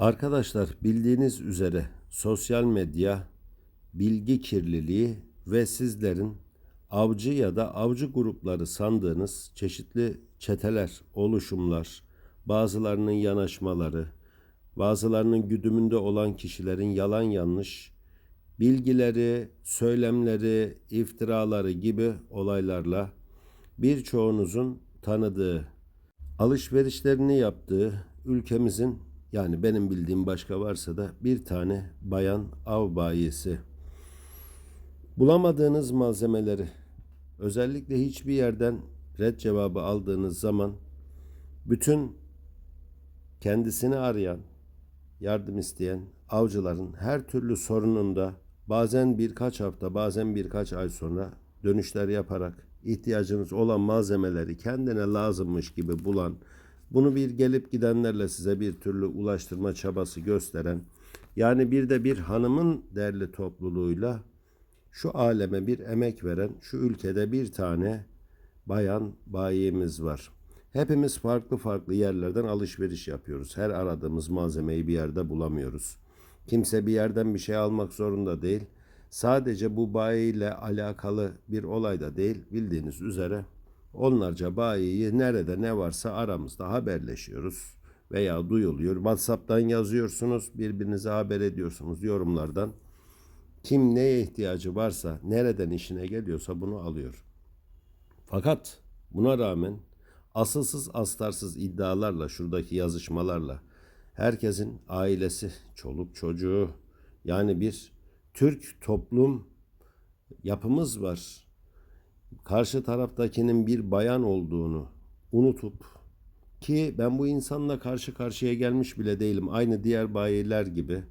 Arkadaşlar bildiğiniz üzere sosyal medya bilgi kirliliği ve sizlerin avcı ya da avcı grupları sandığınız çeşitli çeteler, oluşumlar, bazılarının yanaşmaları, bazılarının güdümünde olan kişilerin yalan yanlış bilgileri, söylemleri, iftiraları gibi olaylarla birçoğunuzun tanıdığı, alışverişlerini yaptığı ülkemizin yani benim bildiğim başka varsa da bir tane bayan av bayisi. Bulamadığınız malzemeleri özellikle hiçbir yerden red cevabı aldığınız zaman bütün kendisini arayan, yardım isteyen avcıların her türlü sorununda bazen birkaç hafta, bazen birkaç ay sonra dönüşler yaparak ihtiyacınız olan malzemeleri kendine lazımmış gibi bulan, bunu bir gelip gidenlerle size bir türlü ulaştırma çabası gösteren, yani bir de bir hanımın derli topluluğuyla şu aleme bir emek veren, şu ülkede bir tane bayan bayimiz var. Hepimiz farklı farklı yerlerden alışveriş yapıyoruz. Her aradığımız malzemeyi bir yerde bulamıyoruz. Kimse bir yerden bir şey almak zorunda değil. Sadece bu bayiyle alakalı bir olay da değil. Bildiğiniz üzere onlarca bayiyi nerede ne varsa aramızda haberleşiyoruz veya duyuluyor. WhatsApp'tan yazıyorsunuz, birbirinize haber ediyorsunuz yorumlardan. Kim neye ihtiyacı varsa, nereden işine geliyorsa bunu alıyor. Fakat buna rağmen asılsız astarsız iddialarla şuradaki yazışmalarla herkesin ailesi, çoluk çocuğu yani bir Türk toplum yapımız var. Karşı taraftakinin bir bayan olduğunu unutup ki ben bu insanla karşı karşıya gelmiş bile değilim. Aynı diğer bayiler gibi.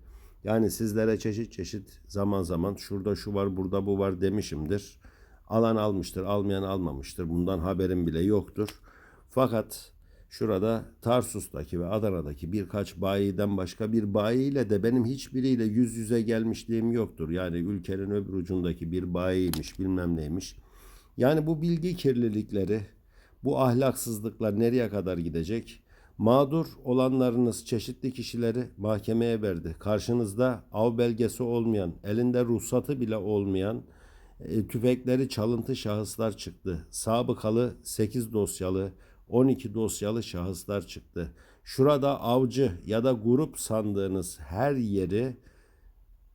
Yani sizlere çeşit çeşit zaman zaman şurada şu var burada bu var demişimdir. Alan almıştır, almayan almamıştır. Bundan haberim bile yoktur. Fakat şurada Tarsus'taki ve Adana'daki birkaç bayiden başka bir bayiyle de benim hiçbiriyle yüz yüze gelmişliğim yoktur. Yani ülkenin öbür ucundaki bir bayiymiş bilmem neymiş. Yani bu bilgi kirlilikleri, bu ahlaksızlıklar nereye kadar gidecek? Mağdur olanlarınız çeşitli kişileri mahkemeye verdi. Karşınızda av belgesi olmayan, elinde ruhsatı bile olmayan e, tüfekleri çalıntı şahıslar çıktı. Sabıkalı 8 dosyalı, 12 dosyalı şahıslar çıktı. Şurada avcı ya da grup sandığınız her yeri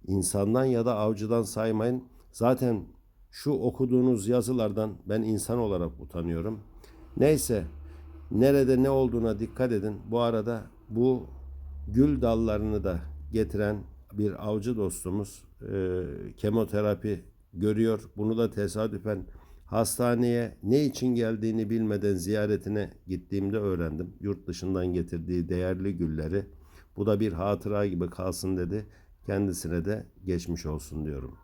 insandan ya da avcıdan saymayın. Zaten şu okuduğunuz yazılardan ben insan olarak utanıyorum. Neyse nerede ne olduğuna dikkat edin. Bu arada bu gül dallarını da getiren bir avcı dostumuz e, kemoterapi görüyor. Bunu da tesadüfen hastaneye ne için geldiğini bilmeden ziyaretine gittiğimde öğrendim. Yurt dışından getirdiği değerli gülleri. Bu da bir hatıra gibi kalsın dedi. Kendisine de geçmiş olsun diyorum.